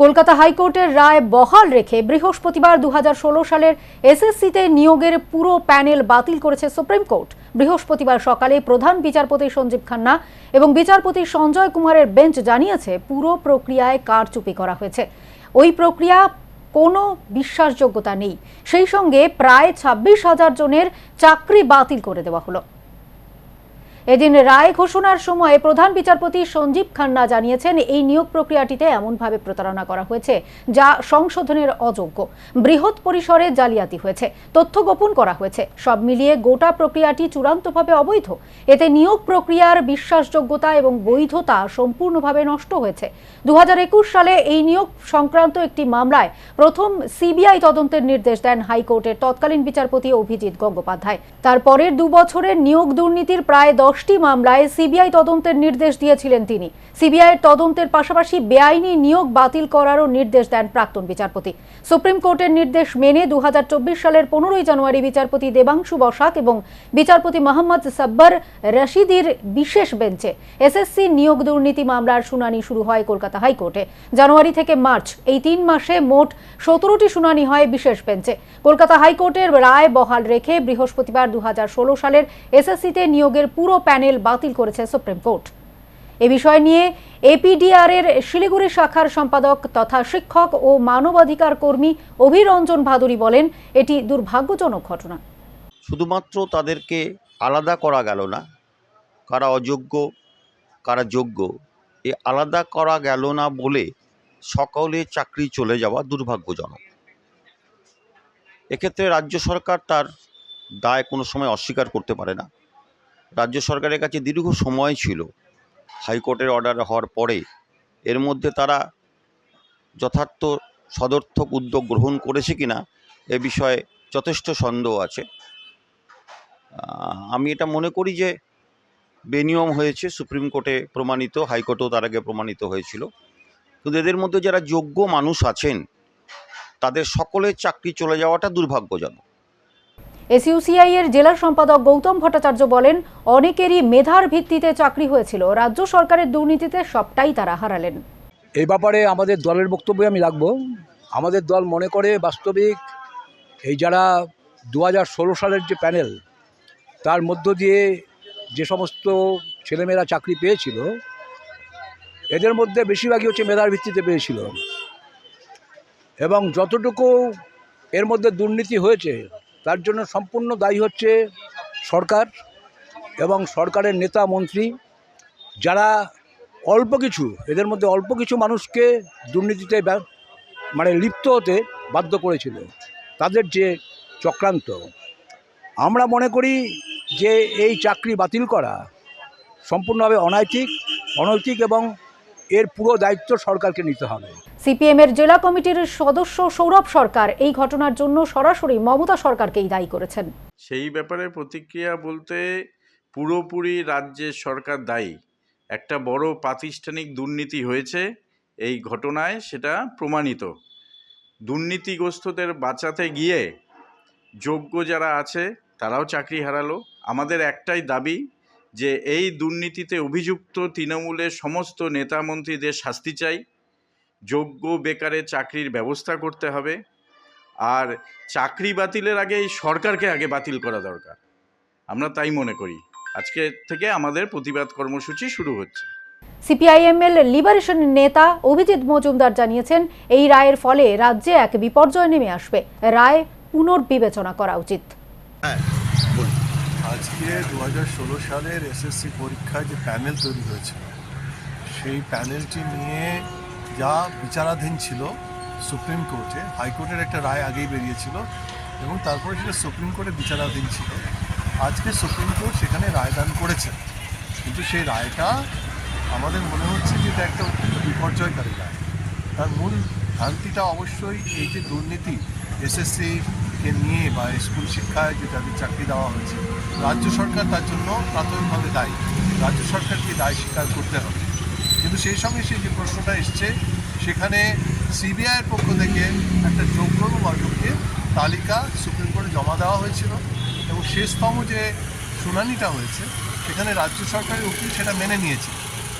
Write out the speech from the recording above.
কলকাতা হাইকোর্টের রায় বহাল রেখে বৃহস্পতিবার দু হাজার ষোলো সালের এসএসসিতে নিয়োগের পুরো প্যানেল বাতিল করেছে সুপ্রিম কোর্ট। বৃহস্পতিবার সকালে প্রধান বিচারপতি সঞ্জীব খান্না এবং বিচারপতি সঞ্জয় কুমারের বেঞ্চ জানিয়েছে, পুরো প্রক্রিয়ায় কারচুপি করা হয়েছে। ওই প্রক্রিয়া কোনো বিশ্বাসযোগ্যতা নেই। সেই সঙ্গে প্রায় ছাব্বিশ হাজার জনের চাকরি বাতিল করে দেওয়া হলো। এদিন রায় ঘোষণার সময় প্রধান বিচারপতি সঞ্জীব খান্না জানিয়েছেন, এই নিয়োগ প্রক্রিয়াটিতে এমনভাবে প্রতারণা করা হয়েছে, যা সংশোধনের অযোগ্য। বৃহৎ পরিসরে জালিয়াতি হয়েছে, তথ্য গোপন করা হয়েছে, সব মিলিয়ে গোটা প্রক্রিয়াটি চূড়ান্তভাবে অবৈধ। এতে নিয়োগ প্রক্রিয়ার বিশ্বাসযোগ্যতা এবং বৈধতা সম্পূর্ণভাবে নষ্ট হয়েছে। দু হাজার একুশ সালে এই নিয়োগ সংক্রান্ত একটি মামলায় প্রথম সিবিআই তদন্তের নির্দেশ দেন হাইকোর্টের তৎকালীন বিচারপতি অভিজিৎ গঙ্গোপাধ্যায়। তারপরের দু বছরের নিয়োগ দুর্নীতির প্রায় দশটি মামলায় সিবিআই তদন্তের নির্দেশ দিয়েছিলেন তিনি। সিবিআইয়ের তদন্তের পাশাপাশি বেআইনি নিয়োগ বাতিল করারও নির্দেশ দেন প্রাক্তন বিচারপতি। সুপ্রিম কোর্টের নির্দেশ মেনে দু সালের পনেরোই জানুয়ারি বিচারপতি দেবাংশু বসাক এবং বিচারপতি মোহাম্মদ সাব্বার রশিদির বিশেষ বেঞ্চে এসএসসি নিয়োগ দুর্নীতি মামলার শুনানি শুরু হয় কলকাতা হাইকোর্টে। জানুয়ারি থেকে মার্চ, এই তিন মাসে মোট সতেরোটি শুনানি হয় বিশেষ বেঞ্চে। কলকাতা হাইকোর্টের রায় বহাল রেখে বৃহস্পতিবার দু হাজার ষোলো সালের এসএসসিতে নিয়োগের পুরো প্যানেল বাতিল করেছে সুপ্রিম কোর্ট। এ বিষয় নিয়ে এপিডিআর এর শিলিগুড়ি শাখার সম্পাদক তথা শিক্ষক ও মানবাধিকার কর্মী অভিরঞ্জন ভাদুরী বলেন, এটি দুর্ভাগ্যজনক ঘটনা। শুধুমাত্র তাদেরকে আলাদা করা গেল না, কারা অযোগ্য, কারা যোগ্য, এ আলাদা করা গেল না বলে সকলে চাকরি চলে যাওয়া দুর্ভাগ্যজনক। এক্ষেত্রে রাজ্য সরকার তার দায় কোনো সময় অস্বীকার করতে পারে না। রাজ্য সরকারের কাছে দীর্ঘ সময় ছিল। হাইকোর্টের অর্ডার হওয়ার পরে এর মধ্যে তারা যথার্থ সদর্থক উদ্যোগ গ্রহণ করেছে কিনা এ বিষয়ে যথেষ্ট সন্দেহ আছে। আমি এটা মনে করি যে বেনিয়ম হয়েছে, সুপ্রিম কোর্টে প্রমাণিত, হাইকোর্টেও তার আগে প্রমাণিত হয়েছিল। কিন্তু এদের মধ্যে যারা যোগ্য মানুষ আছেন, তাদের সকলের চাকরি চলে যাওয়াটা দুর্ভাগ্যজনক। এসইউসিআই এর জেলা সম্পাদক গৌতম ভট্টাচার্য বলেন, অনেকেরই মেধার ভিত্তিতে চাকরি হয়েছিল। রাজ্য সরকারের দুর্নীতিতে সবটাই তারা হারালেন। এই ব্যাপারে আমাদের দলের বক্তব্য আমি রাখব। আমাদের দল মনে করে বাস্তবিক এই যারা দু হাজার ষোলো সালের যে প্যানেল, তার মধ্য দিয়ে যে সমস্ত ছেলেমেয়েরা চাকরি পেয়েছিল, এদের মধ্যে বেশিরভাগই হচ্ছে মেধার ভিত্তিতে পেয়েছিল। এবং যতটুকু এর মধ্যে দুর্নীতি হয়েছে তার জন্য সম্পূর্ণ দায়ী হচ্ছে সরকার এবং সরকারের নেতা মন্ত্রী। যারা অল্প কিছু, এদের মধ্যে অল্প কিছু মানুষকে দুর্নীতিতে মানে লিপ্ত হতে বাধ্য করেছিল, তাদের যে চক্রান্ত। আমরা মনে করি যে এই চাকরি বাতিল করা সম্পূর্ণভাবে অনৈতিক অনৈতিক এবং এর পুরো দায়িত্ব সরকারকে নিতে হবে। সিপিএম এর জেলা কমিটির সদস্য সৌরভ সরকার এই ঘটনার জন্য সরাসরি মমতা সরকারকেই দায়ী করেছেন। সেই ব্যাপারে প্রতিক্রিয়া বলতে পুরোপুরি রাজ্যের সরকার দায়ী। একটা বড় প্রাতিষ্ঠানিক দুর্নীতি হয়েছে এই ঘটনায় সেটা প্রমাণিত। দুর্নীতিগ্রস্তদের বাঁচাতে গিয়ে যোগ্য যারা আছে তারাও চাকরি হারালো। আমাদের একটাই দাবি যে এই দুর্নীতিতে অভিযুক্ত তৃণমূলের সমস্ত নেতা মন্ত্রীদের শাস্তি চাই যোগ্য বেকারের চাকরির ব্যবস্থা করতে হবে আর চাকরি বাতিলের আগে এই সরকারকে আগে বাতিল করা দরকার। আমরা তাই মনে করি। আজকে থেকে আমাদের প্রতিবাদ কর্মসূচি শুরু হচ্ছে। সিপিআইএম এর লিবারেশন নেতা অভিজিৎ মজুমদার জানিয়েছেন এই রায়ের ফলে রাজ্যে এক বিপর্যয় নেমে আসবে। রায় পুনর্বিবেচনা করা উচিত। আজকে দু হাজার ষোলো সালের এসএসসি পরীক্ষায় যে প্যানেল তৈরি হয়েছিল, সেই প্যানেলটি নিয়ে যা বিচারাধীন ছিল সুপ্রিম কোর্টে, হাইকোর্টের একটা রায় আগেই বেরিয়েছিল এবং তারপরে সেটা সুপ্রিম কোর্টে বিচারাধীন ছিল। আজকে সুপ্রিম কোর্ট সেখানে রায়দান করেছে। কিন্তু সেই রায়টা আমাদের মনে হচ্ছে যে এটা একটা অত্যন্ত বিপর্যয়কারী রায়। তার মূল ভ্রান্তিটা অবশ্যই এই যে দুর্নীতি এসএসসি কে নিয়ে বা স্কুল শিক্ষায় যে তাদের চাকরি দেওয়া হয়েছে, রাজ্য সরকার তার জন্য প্রাথমিকভাবে দায়ী। রাজ্য সরকারকে দায় স্বীকার করতে হবে। কিন্তু সেই সঙ্গে সে যে প্রশ্নটা এসছে, সেখানে সিবিআইয়ের পক্ষ থেকে একটা যোগ্য তালিকা সুপ্রিম কোর্টে জমা দেওয়া হয়েছিল এবং শেষতম যে শুনানিটা হয়েছে, সেখানে রাজ্য সরকারের উকিল সেটা মেনে নিয়েছে।